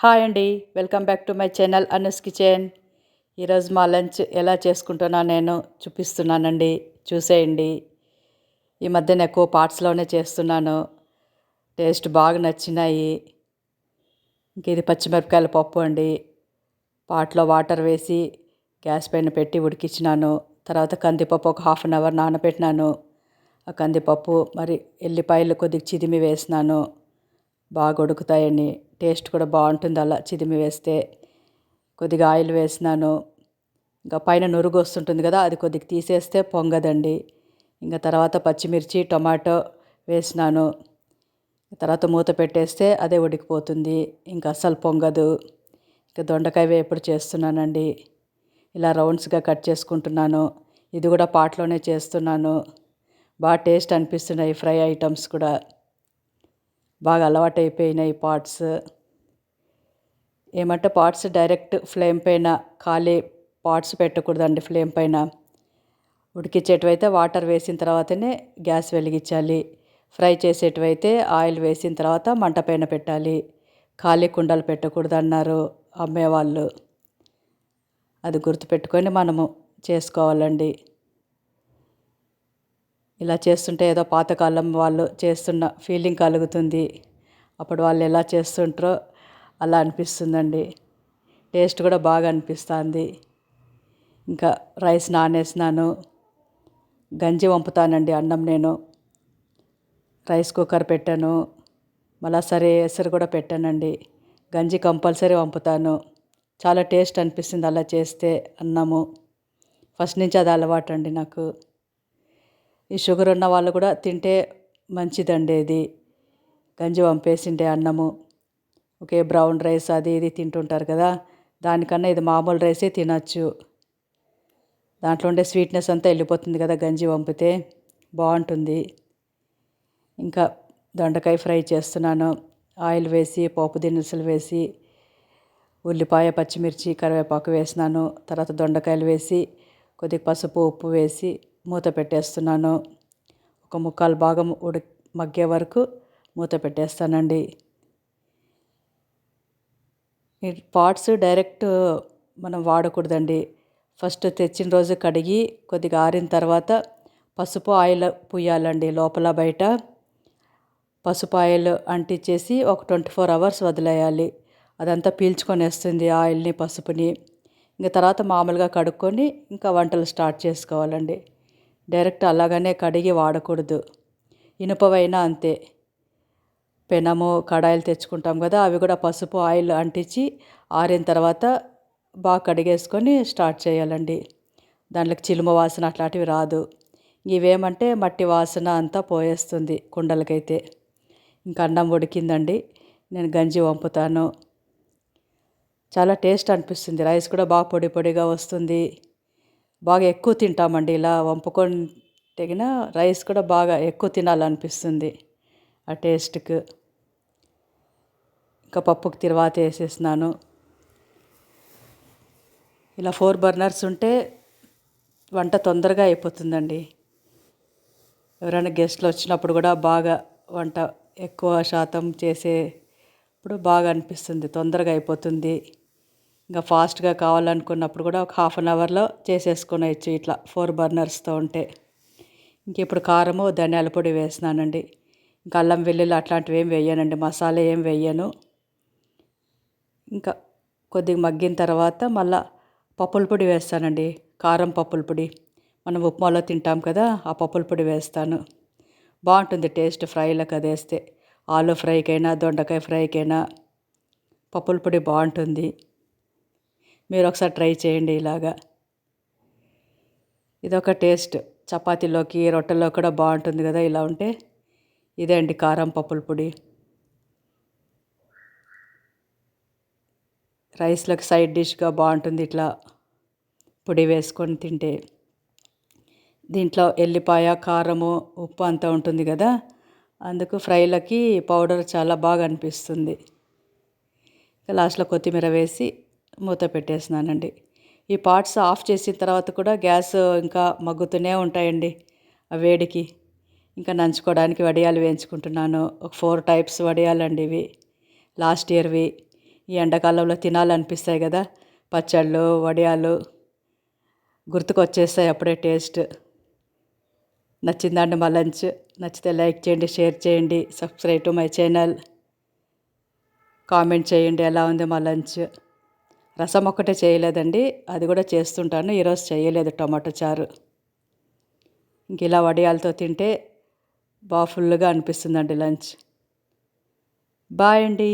Hi అండి. Welcome back to my channel Anu's kitchen. ఈరోజు మా లంచ్ ఎలా చేసుకుంటున్నా నేను చూపిస్తున్నానండి. చూసేయండి. ఈ మధ్యన ఎక్కువ పార్ట్స్లోనే చేస్తున్నాను. టేస్ట్ బాగా నచ్చినాయి. ఇంక ఇది పచ్చిమిరపకాయల పప్పు అండి. పాట్లో వాటర్ వేసి గ్యాస్ పైన పెట్టి ఉడికించినాను. తర్వాత కందిపప్పు ఒక హాఫ్ అన్ అవర్ నానబెట్టినాను. ఆ కందిపప్పు మరి ఎల్లిపాయలు కొద్దిగా చిదిమి వేసినాను. బాగా ఉడుకుతాయని టేస్ట్ కూడా బాగుంటుంది అలా చిదిమి వేస్తే. కొద్దిగా ఆయిల్ వేసినాను. ఇంకా పైన నురుగు వస్తుంటుంది కదా అది కొద్దిగా తీసేస్తే పొంగదండి. ఇంకా తర్వాత పచ్చిమిర్చి టొమాటో వేసినాను. తర్వాత మూత పెట్టేస్తే అదే ఉడికిపోతుంది. ఇంకా అస్సలు పొంగదు. ఇంకా దొండకాయ వేపుడు చేస్తున్నానండి. ఇలా రౌండ్స్గా కట్ చేసుకుంటున్నాను. ఇది కూడా పాట్లోనే చేస్తున్నాను. బాగా టేస్ట్ అనిపిస్తున్నాయి ఫ్రై ఐటమ్స్ కూడా. బాగా అలవాటు అయిపోయినాయి పాట్స్ ఏమంటే పాట్స్ డైరెక్ట్ ఫ్లేమ్ పైన ఖాళీ పాట్స్ పెట్టకూడదండి ఫ్లేమ్ పైన. ఉడికించేటివైతే వాటర్ వేసిన తర్వాతనే గ్యాస్ వెలిగించాలి. ఫ్రై చేసేటివైతే ఆయిల్ వేసిన తర్వాత మంట పైన పెట్టాలి. ఖాళీ కుండలు పెట్టకూడదు అన్నారు అమ్మేవాళ్ళు. అది గుర్తుపెట్టుకొని మనము చేసుకోవాలండి. ఇలా చేస్తుంటే ఏదో పాతకాలం వాళ్ళు చేస్తున్న ఫీలింగ్ కలుగుతుంది. అప్పుడు వాళ్ళు ఎలా చేస్తుంటారో అలా అనిపిస్తుందండి. టేస్ట్ కూడా బాగా అనిపిస్తుంది. ఇంకా రైస్ నానేసినాను. గంజి వంపుతానండి అన్నం నేను. రైస్ కుక్కర్ పెట్టాను. మళ్ళా సరే ఎసరు కూడా పెట్టానండి. గంజి కంపల్సరీ వంపుతాను. చాలా టేస్ట్ అనిపిస్తుంది అలా చేస్తే అన్నము. ఫస్ట్ నుంచి అది అలవాటు అండి నాకు. ఈ షుగర్ ఉన్న వాళ్ళు కూడా తింటే మంచిదండి ఇది. గంజి వంపేసిండే అన్నము. ఒకే బ్రౌన్ రైస్ అది ఇది తింటుంటారు కదా. దానికన్నా ఇది మామూలు రైసే తినచ్చు. దాంట్లో ఉండే స్వీట్నెస్ అంతా వెళ్ళిపోతుంది కదా గంజి వంపితే. బాగుంటుంది. ఇంకా దొండకాయ ఫ్రై చేస్తున్నాను. ఆయిల్ వేసి పోపు దినుసులు వేసి ఉల్లిపాయ పచ్చిమిర్చి కరివేపాకు వేసినాను. తర్వాత దొండకాయలు వేసి కొద్దిగా పసుపు ఉప్పు వేసి మూత పెట్టేస్తున్నాను. ఒక ముక్కాలు భాగం ఉడి మగ్గే వరకు మూత పెట్టేస్తానండి. ఈ పాట్స్ డైరెక్ట్ మనం వాడకూడదండి. ఫస్ట్ తెచ్చిన రోజు కడిగి కొద్దిగా ఆరిన తర్వాత పసుపు ఆయిల్ పుయ్యాలండి లోపల బయట. పసుపు ఆయిల్ అంటించేసి ఒక ట్వంటీ ఫోర్ అవర్స్ వదిలేయాలి. అదంతా పీల్చుకొని వస్తుంది ఆయిల్ని పసుపుని. ఇంకా తర్వాత మామూలుగా కడుక్కొని ఇంకా వంటలు స్టార్ట్ చేసుకోవాలండి. డైరెక్ట్ అలాగనే కడిగి వాడకూడదు. ఇనుపవైనా అంతే. పెనము కడాయిలు తెచ్చుకుంటాం కదా అవి కూడా పసుపు ఆయిల్ అంటించి ఆరిన తర్వాత బాగా కడిగేసుకొని స్టార్ట్ చేయాలండి. దాంట్లోకి చిలుమ వాసన అట్లాంటివి రాదు. ఇవేమంటే మట్టి వాసన అంతా పోయేస్తుంది కుండలకైతే. ఇంకా అన్నం ఉడికిందండి. నేను గంజి వంపుతాను. చాలా టేస్ట్ అనిపిస్తుంది. రైస్ కూడా బాగా పొడి పొడిగా వస్తుంది. బాగా ఎక్కువ తింటామండి. ఇలా వంపుకొని తెగిన రైస్ కూడా బాగా ఎక్కువ తినాలనిపిస్తుంది ఆ టేస్ట్కి. ఇంకా పప్పుకి తిరువాత వేసేసినాను. ఇలా ఫోర్ బర్నర్స్ ఉంటే వంట తొందరగా అయిపోతుందండి. ఎవరైనా గెస్ట్లు వచ్చినప్పుడు కూడా బాగా వంట ఎక్కువ శాతం చేసేప్పుడు బాగా అనిపిస్తుంది. తొందరగా అయిపోతుంది. ఇంకా ఫాస్ట్గా కావాలనుకున్నప్పుడు కూడా ఒక హాఫ్ అన్ అవర్లో చేసేసుకునేయచ్చు ఇట్లా ఫోర్ బర్నర్స్తో ఉంటే. ఇంక ఇప్పుడు కారము ధనియాల పొడి వేసినానండి. ఇంకా అల్లం వెల్లుల్లి అట్లాంటివి ఏం వేయనండి మసాలా ఏం వేయను. ఇంకా కొద్దిగా మగ్గిన తర్వాత మళ్ళా పప్పుల పొడి వేస్తానండి కారం పప్పుల పొడి. మనం ఉప్మాలో తింటాం కదా ఆ పప్పుల పొడి వేస్తాను. బాగుంటుంది టేస్ట్ ఫ్రైలకు అది వేస్తే. ఆలు ఫ్రైకైనా దొండకాయ ఫ్రైకైనా పప్పుల పొడి బాగుంటుంది. మీరు ఒకసారి ట్రై చేయండి ఇలాగా. ఇదొక టేస్ట్. చపాతీలోకి రొట్టెల్లో కూడా బాగుంటుంది కదా ఇలా ఉంటే. ఇదే అండి కారం పప్పుల పొడి. రైస్లోకి సైడ్ డిష్గా బాగుంటుంది ఇట్లా పొడి వేసుకొని తింటే. దీంట్లో ఎల్లిపాయ కారము ఉప్పు అంతా ఉంటుంది కదా. అందుకు ఫ్రైలకి పౌడర్ చాలా బాగా అనిపిస్తుంది. లాస్ట్లో కొత్తిమీర వేసి మూత పెట్టేసినానండి ఈ పార్ట్స్ ఆఫ్ చేసిన తర్వాత కూడా గ్యాస్ ఇంకా మగ్గుతూనే ఉంటాయండి ఆ వేడికి. ఇంకా నంచుకోవడానికి వడియాలు వేయించుకుంటున్నాను. ఒక ఫోర్ టైప్స్ వడియాలండి ఇవి. లాస్ట్ ఇయర్వి ఈ ఎండాకాలంలో తినాలనిపిస్తాయి కదా. పచ్చళ్ళు వడియాలు గుర్తుకొచ్చేస్తాయి అప్పుడే టేస్ట్. నచ్చిందండి మా లంచ్. నచ్చితే లైక్ చేయండి షేర్ చేయండి subscribe to my channel. Comment చేయండి ఎలా ఉంది మా లంచ్. రసం ఒక్కటే చేయలేదండి. అది కూడా చేస్తుంటాను. ఈరోజు చేయలేదు టమాటో చారు. ఇంక ఇలా వడియాలతో తింటే బాగా ఫుల్గా అనిపిస్తుందండి లంచ్. బాయ్ అండి.